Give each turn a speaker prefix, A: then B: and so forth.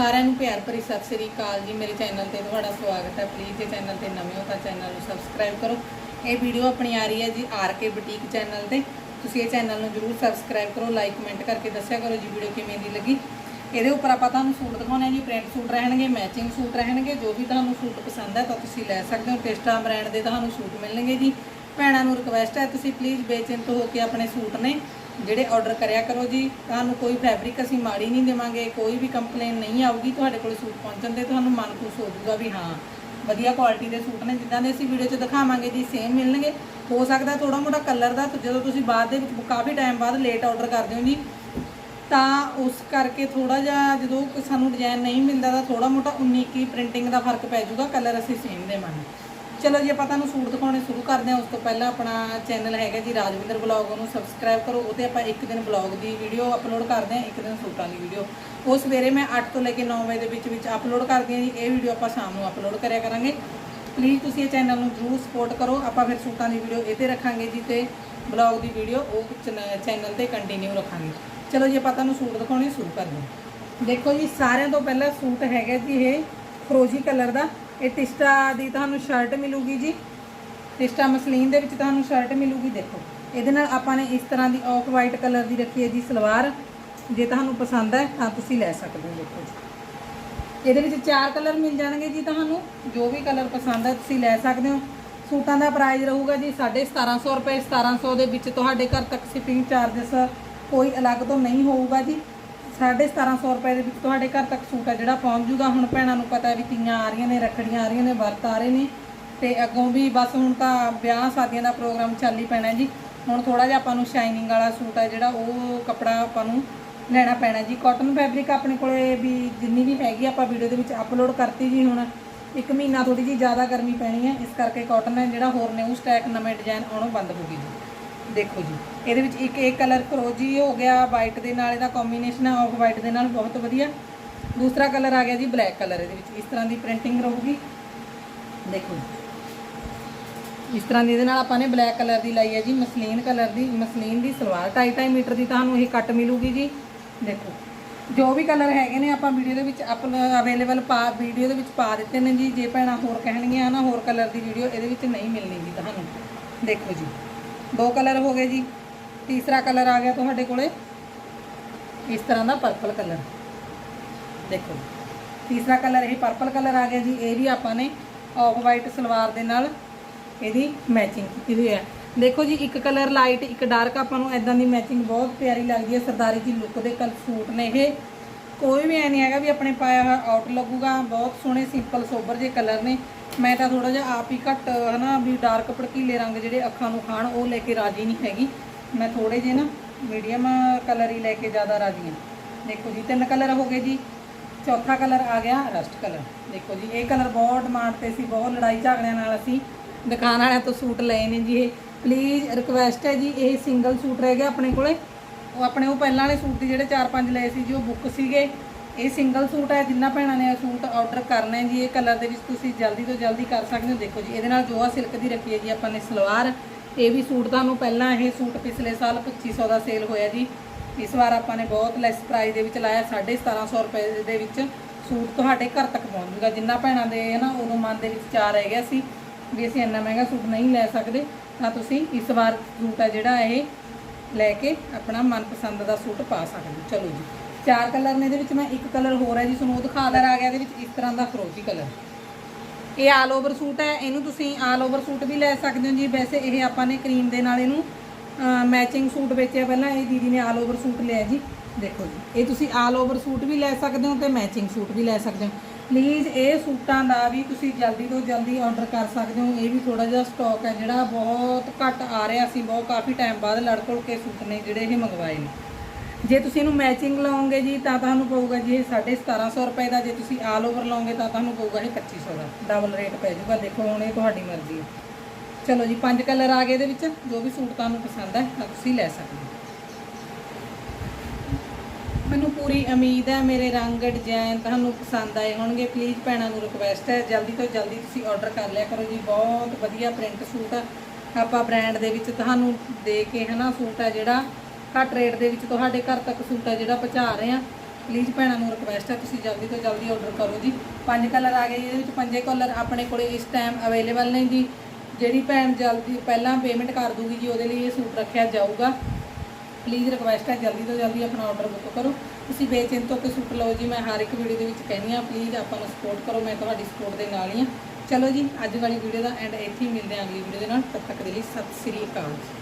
A: ਸਾਰਿਆਂ ਨੂੰ ਪਿਆਰ ਭਰੀ ਸਤਿ ਸ੍ਰੀ ਅਕਾਲ ਜੀ। ਮੇਰੇ ਚੈਨਲ ਤੇ ਤੁਹਾਡਾ ਸਵਾਗਤ ਹੈ। ਪਲੀਜ਼ ਜੇ ਚੈਨਲ ਤੇ ਨਵੇਂ ਹੋ ਤਾਂ ਚੈਨਲ ਨੂੰ ਸਬਸਕ੍ਰਾਈਬ ਕਰੋ। ਇਹ ਵੀਡੀਓ ਆਪਣੀ ਆ ਰਹੀ ਹੈ ਜੀ ਆਰ ਕੇ ਬੁਟੀਕ ਚੈਨਲ ਤੇ। ਤੁਸੀਂ ਇਹ ਚੈਨਲ ਨੂੰ ਜਰੂਰ ਸਬਸਕ੍ਰਾਈਬ ਕਰੋ ਲਾਈਕ ਕਮੈਂਟ ਕਰਕੇ ਦੱਸਿਆ ਕਰੋ ਜੀ ਵੀਡੀਓ ਕਿਵੇਂ ਦੀ ਲੱਗੀ। ਇਹਦੇ ਉੱਪਰ ਆਪਾਂ ਤੁਹਾਨੂੰ ਸੂਟ ਦਿਖਾਉਣੇ ਆ ਜੀ। ਪ੍ਰਿੰਟ ਸੂਟ ਰਹਿਣਗੇ ਮੈਚਿੰਗ ਸੂਟ ਰਹਿਣਗੇ। ਜੋ ਵੀ ਤੁਹਾਨੂੰ ਸੂਟ ਪਸੰਦ ਹੈ ਤਾਂ ਤੁਸੀਂ ਲੈ ਸਕਦੇ ਹੋ। ਟੇਸਟਾ ਬ੍ਰਾਂਡ ਦੇ ਤੁਹਾਨੂੰ ਸੂਟ ਮਿਲਣਗੇ ਜੀ। ਭੈਣਾਂ ਨੂੰ ਰਿਕਵੈਸਟ ਹੈ, ਤੁਸੀਂ ਪਲੀਜ਼ ਬੇਚਿੰਤ ਹੋ ਕੇ ਆਪਣੇ ਸੂਟ ਨੇ। ਜਿਹੜੇ ਆਰਡਰ ਕਰਿਆ ਕਰੋ ਜੀ, ਤੁਹਾਨੂੰ ਕੋਈ ਫੈਬਰਿਕ ਅਸੀਂ ਮਾੜੀ ਨਹੀਂ ਦੇਵਾਂਗੇ, ਕੋਈ ਵੀ ਕੰਪਲੇਨ ਨਹੀਂ ਆਊਗੀ, ਤੁਹਾਡੇ ਕੋਲ ਸੂਟ ਪਹੁੰਚਣ ਦੇ ਤੁਹਾਨੂੰ ਮਨ ਖੁਸ਼ ਹੋ ਜਾਊਗਾ ਵੀ ਹਾਂ, ਵਧੀਆ ਕੁਆਲਿਟੀ ਦੇ ਸੂਟ ਨੇ, ਜਿੱਦਾਂ ਦੇ ਅਸੀਂ ਵੀਡੀਓ 'ਚ ਦਿਖਾਵਾਂਗੇ ਜੀ ਸੇਮ ਮਿਲਣਗੇ। ਹੋ ਸਕਦਾ ਥੋੜਾ ਮੋਟਾ ਕਲਰ ਦਾ ਜਦੋਂ ਤੁਸੀਂ ਬਾਅਦ ਦੇ ਵਿੱਚ ਕਾਫੀ ਟਾਈਮ ਬਾਅਦ ਲੇਟ ਆਰਡਰ ਕਰਦੇ ਹੋ ਜੀ, ਤਾਂ ਉਸ ਕਰਕੇ ਥੋੜਾ ਜਿਹਾ ਜਦੋਂ ਸਾਨੂੰ ਡਿਜ਼ਾਈਨ ਨਹੀਂ ਮਿਲਦਾ, ਤਾਂ ਥੋੜਾ ਮੋਟਾ 19 ਕੀ ਪ੍ਰਿੰਟਿੰਗ ਦਾ ਫ਼ਰਕ ਪੈ ਜਾਊਗਾ ਕਲਰ ਅਸੀਂ ਸੇਮ ਦੇਵਾਂਗੇ ਚਲੋ ਜੀ, ਆਪਾਂ ਤੁਹਾਨੂੰ ਸੂਟ ਦਿਖਾਉਣੇ ਸ਼ੁਰੂ ਕਰਦੇ ਹਾਂ। ਉਸ ਤੋਂ ਪਹਿਲਾਂ ਆਪਣਾ ਚੈਨਲ ਹੈਗਾ ਜੀ, ਰਾਜਵਿੰਦਰ ਬਲੌਗ ਉਹਨੂੰ ਸਬਸਕ੍ਰਾਈਬ ਕਰੋ। ਉਹ ਆਪਾਂ ਇੱਕ ਦਿਨ ਬਲੌਗ ਦੀ ਵੀਡੀਓ ਅਪਲੋਡ ਕਰਦੇ ਹਾਂ, ਇੱਕ ਦਿਨ ਸੂਟਾਂ ਦੀ ਵੀਡੀਓ ਉਹ ਸਵੇਰੇ ਮੈਂ 8 ਤੋਂ ਲੈ ਕੇ 9 ਵਜੇ ਦੇ ਵਿੱਚ ਵਿੱਚ ਅਪਲੋਡ ਕਰਦੀ ਹਾਂ ਜੀ। ਇਹ ਵੀਡੀਓ ਆਪਾਂ ਸ਼ਾਮ ਨੂੰ ਅਪਲੋਡ ਕਰਿਆ ਕਰਾਂਗੇ। ਪਲੀਜ਼ ਤੁਸੀਂ ਇਹ ਚੈਨਲ ਨੂੰ ਜਰੂਰ ਸਪੋਰਟ ਕਰੋ। ਆਪਾਂ ਫਿਰ ਸੂਟਾਂ ਦੀ ਵੀਡੀਓ ਇਹ ਤੇ ਰੱਖਾਂਗੇ ਜੀ ਤੇ ਬਲੌਗ ਦੀ ਵੀਡੀਓ ਉਹ ਚੈਨਲ ਤੇ ਕੰਟੀਨਿਊ ਰੱਖਾਂਗੇ। ਚਲੋ ਜੀ, ਆਪਾਂ ਤੁਹਾਨੂੰ ਸੂਟ ਦਿਖਾਉਣੇ ਸ਼ੁਰੂ ਕਰਦੇ ਹਾਂ। ਦੇਖੋ ਜੀ, ਸਾਰਿਆਂ ਤੋਂ ਪਹਿਲਾਂ ਸੂਟ ਹੈਗਾ ਜੀ ਇਹ ਫਰੋਜ਼ੀ ਕਲਰ ਦਾ। ਇਹ ਟਿਸਟਾ ਦੀ ਤੁਹਾਨੂੰ ਸ਼ਰਟ ਮਿਲੂਗੀ ਜੀ। ਟਿਸਟਾ ਮਸਲੀਨ ਦੇ ਵਿੱਚ ਤੁਹਾਨੂੰ ਸ਼ਰਟ ਮਿਲੂਗੀ, ਦੇਖੋ। ਇਹਦੇ ਨਾਲ ਆਪਾਂ ਨੇ ਇਸ ਤਰ੍ਹਾਂ ਦੀ ਆਫ ਵਾਈਟ ਕਲਰ ਦੀ ਰੱਖੀ ਹੈ ਜੀ ਸਲਵਾਰ। ਜੇ ਤੁਹਾਨੂੰ ਪਸੰਦ ਹੈ, ਤਾਂ ਤੁਸੀਂ ਲੈ ਸਕਦੇ ਹੋ, ਦੇਖੋ ਜੀ। ਇਹਦੇ ਵਿੱਚ ਚਾਰ ਕਲਰ ਮਿਲ ਜਾਣਗੇ ਜੀ ਤੁਹਾਨੂੰ। ਜੋ ਵੀ ਕਲਰ ਪਸੰਦ ਹੈ, ਤੁਸੀਂ ਲੈ ਸਕਦੇ ਹੋ। ਸੂਟਾਂ ਦਾ ਪ੍ਰਾਈਸ ਰਹੂਗਾ ਜੀ 1750 ਰੁਪਏ। 1700 ਦੇ ਵਿੱਚ ਤੁਹਾਡੇ ਘਰ ਤੱਕ ਸ਼ਿਪਿੰਗ ਚਾਰजेस ਕੋਈ ਅਲੱਗ ਤੋਂ ਨਹੀਂ ਹੋਊਗਾ ਜੀ। 1750 ਰੁਪਏ ਦੇ ਵਿੱਚ ਤੁਹਾਡੇ ਘਰ ਤੱਕ ਸੂਟ ਆ, ਜਿਹੜਾ ਪਹੁੰਚ ਜੂਗਾ ਹੁਣ ਭੈਣਾਂ ਨੂੰ ਪਤਾ ਵੀ ਤੀਆਂ ਆ ਰਹੀਆਂ ਨੇ, ਰੱਖੜੀਆਂ ਆ ਰਹੀਆਂ ਨੇ, ਵਰਤ ਆ ਰਹੇ ਨੇ। ਤੇ ਅੱਗੋਂ ਵੀ ਬਸ ਹੁਣ ਤਾਂ ਵਿਆਹ ਸ਼ਾਦੀਆਂ ਦਾ ਪ੍ਰੋਗਰਾਮ ਚੱਲ ਹੀ ਪੈਣਾ ਜੀ। ਹੁਣ ਥੋੜਾ ਜਿਹਾ ਆਪਾਂ ਨੂੰ ਸ਼ਾਈਨਿੰਗ ਵਾਲਾ ਸੂਟ ਆ, ਜਿਹੜਾ ਉਹ ਕੱਪੜਾ ਆਪਾਂ ਨੂੰ ਲੈਣਾ ਪੈਣਾ ਜੀ। ਕਾਟਨ ਫੈਬਰਿਕ ਆਪਣੇ ਕੋਲੇ ਵੀ ਜਿੰਨੀ ਵੀ ਹੈਗੀ ਆਪਾਂ ਵੀਡੀਓ ਦੇ ਵਿੱਚ ਅਪਲੋਡ ਕਰਤੀ ਜੀ ਹੁਣ। ਇੱਕ ਮਹੀਨਾ ਥੋੜੀ ਜੀ ਜ਼ਿਆਦਾ ਗਰਮੀ ਪੈਣੀ ਹੈ, ਇਸ ਕਰਕੇ ਕਾਟਨ ਹੈ ਜਿਹੜਾ ਹੋਰ ਨੇ ਉਹ ਸਟੈਕ ਨਵੇਂ ਡਿਜ਼ਾਈਨ ਆਉਣੋਂ ਬੰਦ ਹੋ ਗਈ ਜੀ। ਦੇਖੋ ਜੀ, ਇਹਦੇ ਵਿੱਚ ਇੱਕ ਇਹ ਕਲਰ ਕਰੋਜੀ ਹੋ ਗਿਆ ਵਾਈਟ ਦੇ ਨਾਲ ਇਹਦਾ ਕੰਬੀਨੇਸ਼ਨ ਆ ਆਫ ਵਾਈਟ ਦੇ ਨਾਲ ਬਹੁਤ ਵਧੀਆ। ਦੂਸਰਾ ਕਲਰ ਆ ਗਿਆ ਜੀ ਬਲੈਕ ਕਲਰ ਇਹਦੇ ਵਿੱਚ ਇਸ ਤਰ੍ਹਾਂ ਦੀ ਪ੍ਰਿੰਟਿੰਗ ਰਹੂਗੀ। ਦੇਖੋ ਇਸ ਤਰ੍ਹਾਂ ਦੀ ਇਹਦੇ ਨਾਲ ਆਪਾਂ ਨੇ ਬਲੈਕ ਕਲਰ ਦੀ ਲਾਈ ਹੈ ਜੀ, ਮਸਲੀਨ ਕਲਰ ਦੀ, ਮਸਲੀਨ ਦੀ ਸਲਵਾਰ 2.5 ਮੀਟਰ ਦੀ ਤੁਹਾਨੂੰ ਇਹ ਕੱਟ ਮਿਲੂਗੀ ਜੀ। ਦੇਖੋ, ਜੋ ਵੀ ਕਲਰ ਹੈਗੇ ਨੇ ਆਪਾਂ ਵੀਡੀਓ ਦੇ ਵਿੱਚ ਆਪ ਅਵੇਲੇਬਲ ਪਾ ਵੀਡੀਓ ਦੇ ਵਿੱਚ ਪਾ ਦਿੱਤੇ ਨੇ ਜੀ। ਜੇ ਭੈਣਾਂ ਹੋਰ ਕਹਿਣਗੀਆਂ ਨਾ ਹੋਰ ਕਲਰ ਦੀ ਵੀਡੀਓ ਇਹਦੇ ਵਿੱਚ ਨਹੀਂ ਮਿਲਣੀ ਜੀ ਤੁਹਾਨੂੰ। ਦੇਖੋ ਜੀ ਦੋ ਕਲਰ ਹੋ ਗਏ ਜੀ। ਤੀਸਰਾ ਕਲਰ ਆ ਗਿਆ ਤੁਹਾਡੇ ਕੋਲੇ। ਇਸ ਤਰ੍ਹਾਂ ਦਾ ਪਰਪਲ ਕਲਰ। ਦੇਖੋ, ਤੀਸਰਾ ਕਲਰ ਇਹ ਪਰਪਲ ਕਲਰ ਆ ਗਿਆ ਜੀ। ਇਹ ਵੀ ਆਪਾਂ ਨੇ ਆਫ ਵਾਈਟ ਸਲਵਾਰ ਦੇ ਨਾਲ ਇਹਦੀ ਮੈਚਿੰਗ ਕੀਤੀ ਹੋਈ ਹੈ। ਦੇਖੋ ਜੀ, ਇੱਕ ਕਲਰ ਲਾਈਟ ਇੱਕ ਡਾਰਕ ਆਪਾਂ ਨੂੰ ਐਦਾਂ ਦੀ ਮੈਚਿੰਗ ਬਹੁਤ ਪਿਆਰੀ ਲੱਗਦੀ ਹੈ। ਸਰਦਾਰੀ ਜੀ ਲੁੱਕ ਦੇ ਕਲ ਸੂਟ ਨੇ ਇਹ। ਕੋਈ ਵੀ ਐ ਨਹੀਂ ਹੈਗਾ ਵੀ ਆਪਣੇ ਪਾਇਆ ਹੋਇਆ ਆਊਟ ਲੱਗੂਗਾ। ਬਹੁਤ ਸੋਹਣੇ ਸਿੰਪਲ ਸੋਬਰ ਜੇ ਕਲਰ ਨੇ। ਮੈਂ ਤਾਂ ਥੋੜਾ ਜਿਹਾ ਆਪ ਹੀ ਘੱਟ, ਹਨਾ, ਵੀ ਡਾਰਕ ਭੜਕੀਲੇ ਰੰਗ ਜਿਹੜੇ ਅੱਖਾਂ ਨੂੰ ਖਾਣ, ਉਹ ਲੈ ਕੇ ਰਾਜੀ ਨਹੀਂ ਹੈਗੀ। ਮੈਂ ਥੋੜੇ ਜਿਹੇ ਨਾ ਮੀਡੀਅਮ ਕਲਰ ਹੀ ਲੈ ਕੇ ਜ਼ਿਆਦਾ ਰਾਜੀ ਹਾਂ ਦੇਖੋ ਜੀ, ਤਿੰਨ ਕਲਰ ਹੋ ਗਏ ਜੀ। ਚੌਥਾ ਕਲਰ ਆ ਗਿਆ ਰਸਟ ਕਲਰ ਦੇਖੋ ਜੀ, ਇਹ ਕਲਰ ਬਹੁਤ ਡਿਮਾਂਡ ਤੇ ਸੀ, ਬਹੁਤ ਲੜਾਈ ਝਗੜਿਆਂ ਨਾਲ ਅਸੀਂ ਦੁਕਾਨ ਵਾਲਿਆਂ ਤੋਂ ਸੂਟ ਲਏ ਨੇ ਜੀ ਇਹ। ਪਲੀਜ਼ ਰਿਕੁਐਸਟ ਹੈ ਜੀ, ਇਹ ਸਿੰਗਲ ਸੂਟ ਰਹਿ ਗਿਆ ਆਪਣੇ ਕੋਲੇ। ਉਹ ਆਪਣੇ ਉਹ ਪਹਿਲਾਂ ਵਾਲੇ ਸੂਟ ਦੀ ਜਿਹੜੇ 4-5 ਲਏ ਸੀ ਜੀ, ਉਹ ਬੁੱਕ ਸੀਗੇ। ਇਹ ਸਿੰਗਲ ਸੂਟ ਹੈ ਜਿੰਨਾ ਭੈਣਾਂ ਨੇ ਇਹ ਸੂਟ ਆਰਡਰ ਕਰਨਾ ਹੈ ਜੀ, ਇਹ ਕਲਰ ਦੇ ਵਿੱਚ ਤੁਸੀਂ ਜਲਦੀ ਤੋਂ ਜਲਦੀ ਕਰ ਸਕਦੇ ਹੋ। ਦੇਖੋ ਜੀ, ਇਹਦੇ ਨਾਲ ਜੋਆ ਸਿਲਕ ਦੀ ਰੱਖੀ ਹੈ ਜੀ ਆਪਾਂ ਨੇ ਸਲਵਾਰ। ਇਹ ਵੀ ਸੂਟ ਤੁਹਾਨੂੰ ਪਹਿਲਾਂ ਇਹ ਸੂਟ ਪਿਛਲੇ ਸਾਲ 2500 ਦਾ ਸੇਲ ਹੋਇਆ ਜੀ। ਇਸ ਵਾਰ ਆਪਾਂ ਨੇ ਬਹੁਤ ਲੈਸ ਪ੍ਰਾਈਸ ਦੇ ਵਿੱਚ ਲਾਇਆ 1750 ਰੁਪਏ ਦੇ ਵਿੱਚ ਸੂਟ ਤੁਹਾਡੇ ਘਰ ਤੱਕ ਪਹੁੰਚੂਗਾ। ਜਿੰਨਾ ਭੈਣਾਂ ਦੇ ਹੈ ਨਾ, ਉਦੋਂ ਮਨ ਦੇ ਵਿੱਚ ਚਾਰ ਰਹਿ ਗਿਆ ਸੀ ਵੀ ਅਸੀਂ ਇੰਨਾ ਮਹਿੰਗਾ ਸੂਟ ਨਹੀਂ ਲੈ ਸਕਦੇ। ਤਾਂ ਤੁਸੀਂ ਇਸ ਵਾਰ ਸੂਟ ਹੈ ਜਿਹੜਾ ਇਹ ਲੈ ਕੇ ਆਪਣਾ ਮਨਪਸੰਦ ਦਾ ਸੂਟ ਪਾ ਸਕਦੇ ਚਲੋ ਜੀ। ਚਾਰ ਕਲਰ ਨੇ ਇਹਦੇ ਵਿੱਚ ਮੈਂ ਇੱਕ ਕਲਰ ਹੋਰ ਹੈ ਜੀ, ਤੁਹਾਨੂੰ ਉਹ ਦਿਖਾ ਦਰ ਆ ਗਿਆ ਇਹਦੇ ਵਿੱਚ ਇਸ ਤਰ੍ਹਾਂ ਦਾ ਫਰੋਜ਼ੀ ਕਲਰ। ਇਹ ਆਲ ਓਵਰ ਸੂਟ ਹੈ, ਇਹਨੂੰ ਤੁਸੀਂ ਆਲ ਓਵਰ ਸੂਟ ਵੀ ਲੈ ਸਕਦੇ ਹੋ ਜੀ। ਵੈਸੇ ਇਹ ਆਪਾਂ ਨੇ ਕਰੀਮ ਦੇ ਨਾਲ ਇਹਨੂੰ ਮੈਚਿੰਗ ਸੂਟ ਵੇਚਿਆ ਪਹਿਲਾਂ, ਇਹ ਦੀਦੀ ਨੇ ਆਲ ਓਵਰ ਸੂਟ ਲਿਆ ਜੀ। ਦੇਖੋ ਜੀ, ਇਹ ਤੁਸੀਂ ਆਲ ਓਵਰ ਸੂਟ ਵੀ ਲੈ ਸਕਦੇ ਹੋ ਤੇ ਮੈਚਿੰਗ ਸੂਟ ਵੀ ਲੈ ਸਕਦੇ ਹੋ। ਪਲੀਜ਼ ਇਹ ਸੂਟਾਂ ਦਾ ਵੀ ਤੁਸੀਂ ਜਲਦੀ ਤੋਂ ਜਲਦੀ ਆਰਡਰ ਕਰ ਸਕਦੇ ਹੋ। ਇਹ ਵੀ ਥੋੜਾ ਜਿਹਾ ਸਟਾਕ ਹੈ ਜਿਹੜਾ ਬਹੁਤ ਘੱਟ ਆ ਰਿਹਾ ਸੀ। ਬਹੁਤ ਕਾਫੀ ਟਾਈਮ ਬਾਅਦ ਲੜ ਲੜਕੋਲ ਕੇ ਸੂਟ ਨੇ ਜਿਹੜੇ ਇਹ ਮੰਗਵਾਏ ਨੇ। ਜੇ ਤੁਸੀਂ ਇਹਨੂੰ ਮੈਚਿੰਗ ਲਾਓਗੇ ਜੀ, ਤਾਂ ਤੁਹਾਨੂੰ ਪਊਗਾ ਜੀ ਇਹ 1750 ਰੁਪਏ ਦਾ। ਜੇ ਤੁਸੀਂ ਆਲ ਓਵਰ ਲਾਓਗੇ, ਤਾਂ ਤੁਹਾਨੂੰ ਪਊਗਾ ਇਹ 2500 ਦਾ। ਡਬਲ ਰੇਟ ਪੈ ਜਾਊਗਾ। ਦੇਖੋ, ਹੁਣ ਇਹ ਤੁਹਾਡੀ ਮਰਜ਼ੀ ਹੈ। ਚਲੋ ਜੀ, ਪੰਜ ਕਲਰ ਆ ਗਏ ਇਹਦੇ ਵਿੱਚ। ਜੋ ਵੀ ਸੂਟ ਤੁਹਾਨੂੰ ਪਸੰਦ ਹੈ, ਤਾਂ ਤੁਸੀਂ ਲੈ ਸਕਦੇ ਹੋ। ਮੈਨੂੰ ਪੂਰੀ ਉਮੀਦ ਹੈ ਮੇਰੇ ਰੰਗ ਡਿਜ਼ਾਈਨ ਤੁਹਾਨੂੰ ਪਸੰਦ ਆਏ ਹੋਣਗੇ। ਪਲੀਜ਼ ਭੈਣਾਂ ਨੂੰ ਰਿਕਵੈਸਟ ਹੈ ਜਲਦੀ ਤੋਂ ਜਲਦੀ ਤੁਸੀਂ ਆਰਡਰ ਕਰ ਲਿਆ ਕਰੋ ਜੀ। ਬਹੁਤ ਵਧੀਆ ਪ੍ਰਿੰਟ ਸੂਟ ਆ। ਆਪਾਂ ਬ੍ਰਾਂਡ ਦੇ ਵਿੱਚ ਤੁਹਾਨੂੰ ਦੇ ਕੇ ਹਨਾ ਸੂਟ ਹੈ ਜਿਹੜਾ ਘੱਟ ਰੇਟ ਦੇ ਵਿੱਚ ਤੁਹਾਡੇ ਘਰ ਤੱਕ ਸੂਟ ਹੈ ਜਿਹੜਾ ਪਹੁੰਚਾ ਰਹੇ ਆ। ਪਲੀਜ਼ ਭੈਣਾਂ ਨੂੰ ਰਿਕਵੈਸਟ ਹੈ ਤੁਸੀਂ ਜਲਦੀ ਤੋਂ ਜਲਦੀ ਆਰਡਰ ਕਰੋ ਜੀ। ਪੰਜ ਕਲਰ ਆ ਗਏ ਜੀ, ਇਹਦੇ ਵਿੱਚ ਪੰਜੇ ਕਲਰ ਆਪਣੇ ਕੋਲੇ ਇਸ ਟਾਈਮ ਅਵੇਲੇਬਲ ਨੇ ਜੀ। ਜਿਹੜੀ ਭੈਣ ਜਲਦੀ ਪਹਿਲਾਂ ਪੇਮੈਂਟ ਕਰ ਦੂਗੀ ਜੀ ਉਹਦੇ ਲਈ ਇਹ ਸੂਟ ਰੱਖਿਆ ਜਾਊਗਾ। ਪਲੀਜ਼ ਰਿਕਵੈਸਟ ਹੈ, ਜਲਦੀ ਤੋਂ ਜਲਦੀ ਆਪਣਾ ਆਰਡਰ ਬੁੱਕ ਕਰੋ। ਤੁਸੀਂ ਬੇਚਿੰਤੋ ਕੇ ਸੂਟ ਲਓ ਜੀ, ਮੈਂ ਹਰ ਇੱਕ ਵੀਡੀਓ ਦੇ ਵਿੱਚ ਕਹਿੰਦੀ ਆ ਪਲੀਜ਼ ਆਪਾਂ ਨੂੰ ਸਪੋਰਟ ਕਰੋ, ਮੈਂ ਤੁਹਾਡੀ ਸਪੋਰਟ ਦੇ ਨਾਲ ਹੀ ਆ ਚਲੋ ਜੀ, ਅੱਜ ਵਾਲੀ ਵੀਡੀਓ ਦਾ ਐਂਡ ਇੱਥੇ ਹੀ ਮਿਲਦੇ ਹਾਂ ਅਗਲੀ ਵੀਡੀਓ ਦੇ ਨਾਲ, ਤਦ ਤੱਕ ਦੇ ਲਈ ਸਤਿ ਸ੍ਰੀ ਅਕਾਲ ਜੀ।